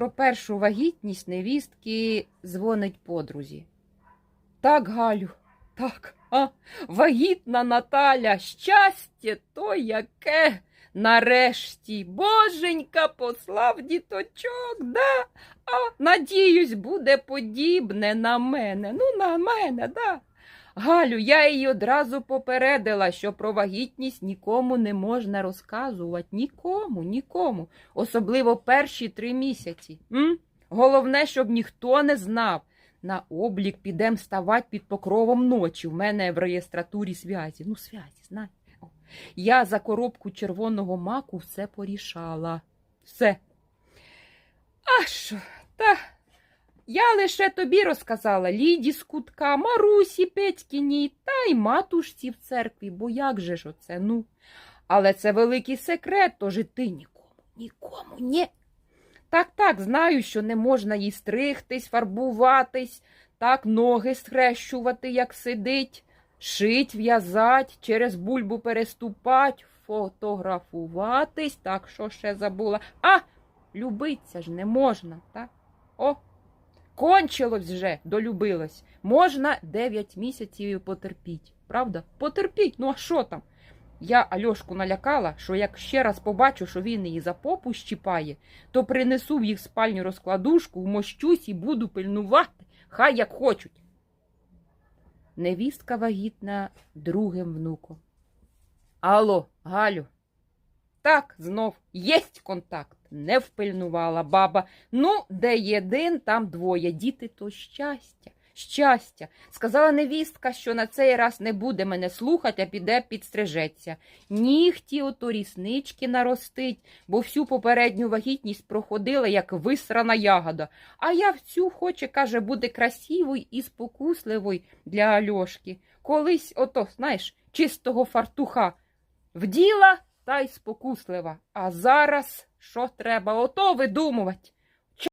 про першу вагітність невістки дзвонить подрузі. Так, Галю, так, а, вагітна Наталя, щастя то яке. Нарешті, боженька послав діточок, да? А, надіюсь, буде подібне на мене. Ну, на мене, да. Галю, я її одразу попередила, що про вагітність нікому не можна розказувати. Нікому, нікому. Особливо перші три місяці. М? Головне, щоб ніхто не знав. На облік підем ставати під покровом ночі. У мене в реєстратурі зв'язі. Ну, зв'язі, знаєте. Я за коробку червоного маку все порішала. Все. А що? Та я лише тобі розказала Ліді з кутка, Марусі Петькіній та й матушці в церкві, бо як же ж оце, ну. Але це великий секрет, тож і ти нікому, нікому, ні. Так, так, знаю, що не можна їй стригтись, фарбуватись, так ноги схрещувати, як сидить, шить, в'язать, через бульбу переступать, фотографуватись, так, що ще забула. А, любиться ж не можна, так? О, кончилось вже, долюбилось. Можна 9 місяців потерпіть. Правда? Потерпіть, ну а що там? Я Альошку налякала, що як ще раз побачу, що він її за попу щіпає, то принесу в їх спальню розкладушку, вмощусь і буду пильнувати, хай як хочуть. Невістка вагітна другим внуком. Алло, Галю. Так, знов єсть контакт. Не впильнувала баба. Ну, де єдин, там двоє. Діти то щастя. Щастя. Сказала невістка, що на цей раз не буде мене слухати, а піде підстрижеться. Нігті ото ріснички наростить, бо всю попередню вагітність проходила, як висрана ягода. А я в цю хоче, каже, буде красивою і спокусливою для Альошки. Колись, ото, знаєш, чистого фартуха вділа та й спокуслива. А зараз що треба ото видумувати?